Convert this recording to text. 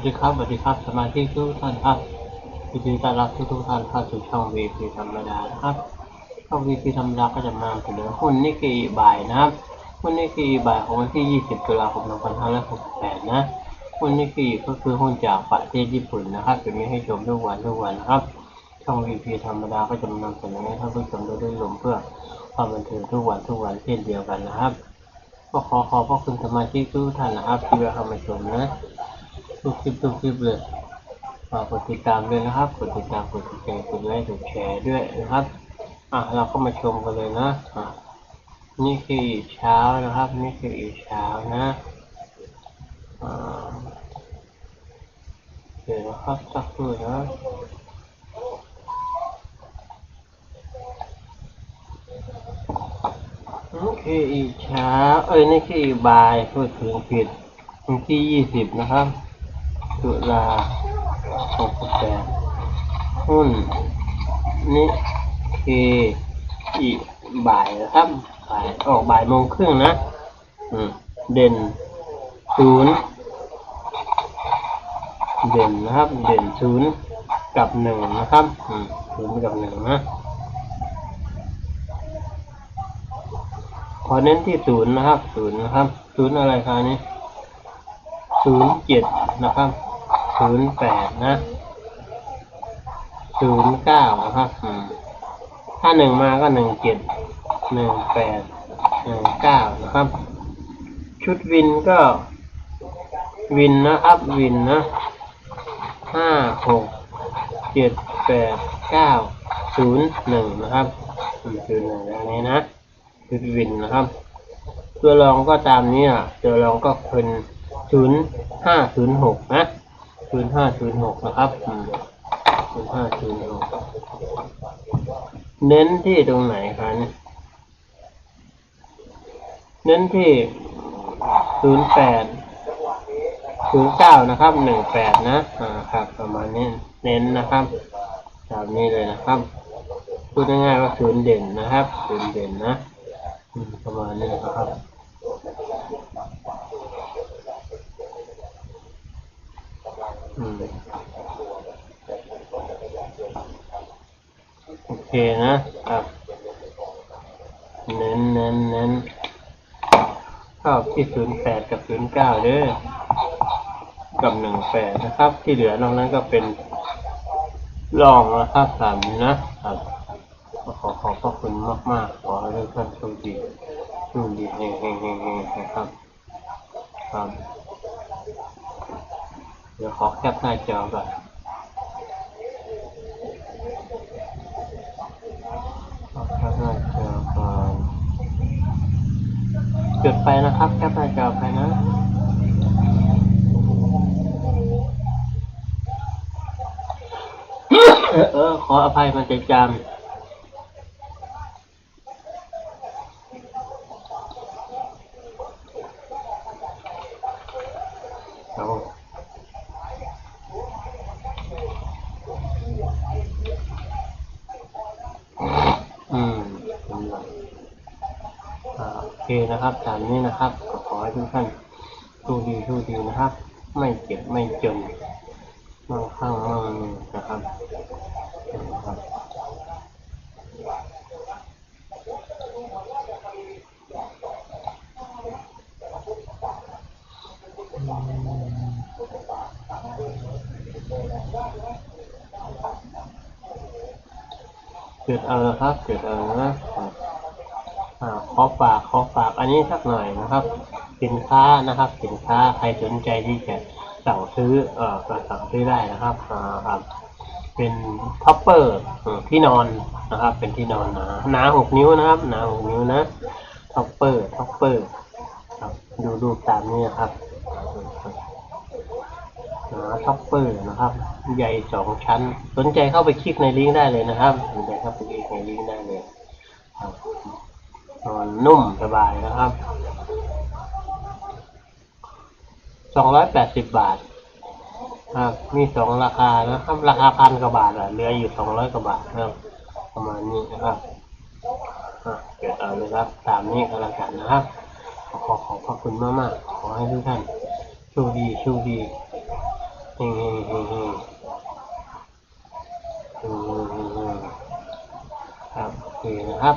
วัสดีครับสวัสดีครับ สมาชิกทุกท่านครับยินดีต้อนรับทุกทุกท่านเข้าสู่ช่อง VP ธรรมดานะครับ ช่อง VP ธรรมดาก็จะมาเสนอหุ้นนิกเกอิบายนะครับหุ้นนิกเกอิบายของวันที่ 20 ตุลาคม 2568 นะหุ้นนิกเกอิก็คือหุ้นจากประเทศญี่ปุ่นนะครับจะมีให้ชมทุกวันทุกวันนะครับ ช่อง VP ธรรมดาก็จะนำเสนอให้ท่านผู้ชมได้ได้ชมเพื่อความบันเทิงทุกวันทุกวันเช่นเดียวกันนะครับ ก็ขอขอบพระคุณสมาชิกทุกท่านนะครับที่เข้ามาชมนะ ทุกคลิปทุกคลิปเลยฝากกดติดตามด้วยนะครับ กดติดตาม กดติดใจกดไลค์ กดแชร์ด้วยนะครับ อะ เราก็มาชมกันเลยนะ อะ นี่คืออีกเช้านะครับ นี่คืออีกเช้านะอ่าเดี๋ยวนะครับสักครู่นะนี่คืออีกเช้า เอ้ย นี่คืออีกบ่ายพูดถึงผิดวันที่ยี่สิบนะครับ ตุลาหกแปดหุ้นนี่คืออีกบ่ายนะครับบ่ายออกบ่ายโมงครึ่งนะอืมเด่นศูนย์เด่นนะครับ เด่นศูนย์กับหนึ่งนะครับอืมศูนย์กับหนึ่งนะขอเน้นที่ศูนย์นะครับศูนย์นะครับศูนย์อะไรครับนี้ศูนย์เจ็ดนะครับ ศูนย์แปดนะศูนย์เก้านะครับถ้าหนึ่งมาก็หนึ่งเจ็ดหนึ่งแปดหนึ่งเก้านะครับ ชุดวินก็วินนะครับวินนะห้าหกเจ็ดแปดเก้าศูนย์หนึ่งนะครับศูนย์หนึ่งอันนี้นะชุดวินนะครับ ตัวรองก็ตามนี้อะตัวรองก็เป็นศูนย์ห้าศูนย์หกนะ ศูนย์ห้าศูนย์หกนะครับศูนย์ห้าศูนย์หกเน้นที่ตรงไหนคะเนี่ยเน้นที่ศูนย์แปดศูนย์เก้านะครับหนึ่งแปดนะ อ่าครับ ประมาณนี้ เน้นนะครับตามนี้เลยนะครับ พูดง่ายๆว่าศูนย์เด่นนะครับศูนย์เด่นนะอืมประมาณนี้นะครับ อืมโอ เคนะครับเน้นเน้นเน้นชอบที่ศูนย์แปดกับศูนย์เก้าเด้อกับหนึ่งแปดนะครับ ที่เหลือนอกนั้นก็เป็นรองนะครับสามนะครับขอขอบพระคุณมากมากขอให้ทุกท่านโชคดีโชคดีเฮงเฮงเฮงเฮงนะครับครับเดี๋ยวขอแคปหน้าจอก่อนขอแคปหน้าจอก่อนจุด ไปนะครับแคปหน้าจอไปนะเออ ขออภัยมันจะจำมเอาอืมเป็นไรอ่าโอเค นะครับตามนี้นะครับก็ขอให้ทุกท่านโชคดีโชคดีนะครับ ไม่เจ็บไม่จนมั่งคั่งมั่งมีนะครับนะครับเกิดเอาละครับเกิดเอานะ อขอฝากขอฝากอันนี้สักหน่อยนะครับ สินค้านะครับ สินค้าใครสนใจที่จะสั่งซื้อเอ่อสั่งซื้อได้นะครับอ่าครับเป็นท็อปเปอร์ที่นอนนะครับ เป็นที่นอนหนาหนาหกนิ้วนะครับหนาหกนิ้วนะท็อปเปอร์ท็อปเปอร์ครับดูรูปตามนี้นะครับหนาท็อปเปอร์นะครับ ใหญ่สองชั้น สนใจเข้าไปคลิกในลิงก์ได้เลยนะครับสนใจเข้าไปคลิกในลิงก์ได้เลยครับ นอนนุ่มสบายนะครับสองร้อยแปดสิบบาทครับมีสองราคานะครับ ราคาพันกว่าบาทอะเหลืออยู่สองร้อยกว่าบาทครับ ประมาณนี้นะครับเกิดเอาเลยครับ ตามนี้ก็แล้กันนะครับ ขอขอขอบพระคุณมากมากขอให้ทุกท่านโชคดีโชคดีเฮ้เฮ้เฮ้เฮ้ครับโอเคนะครับ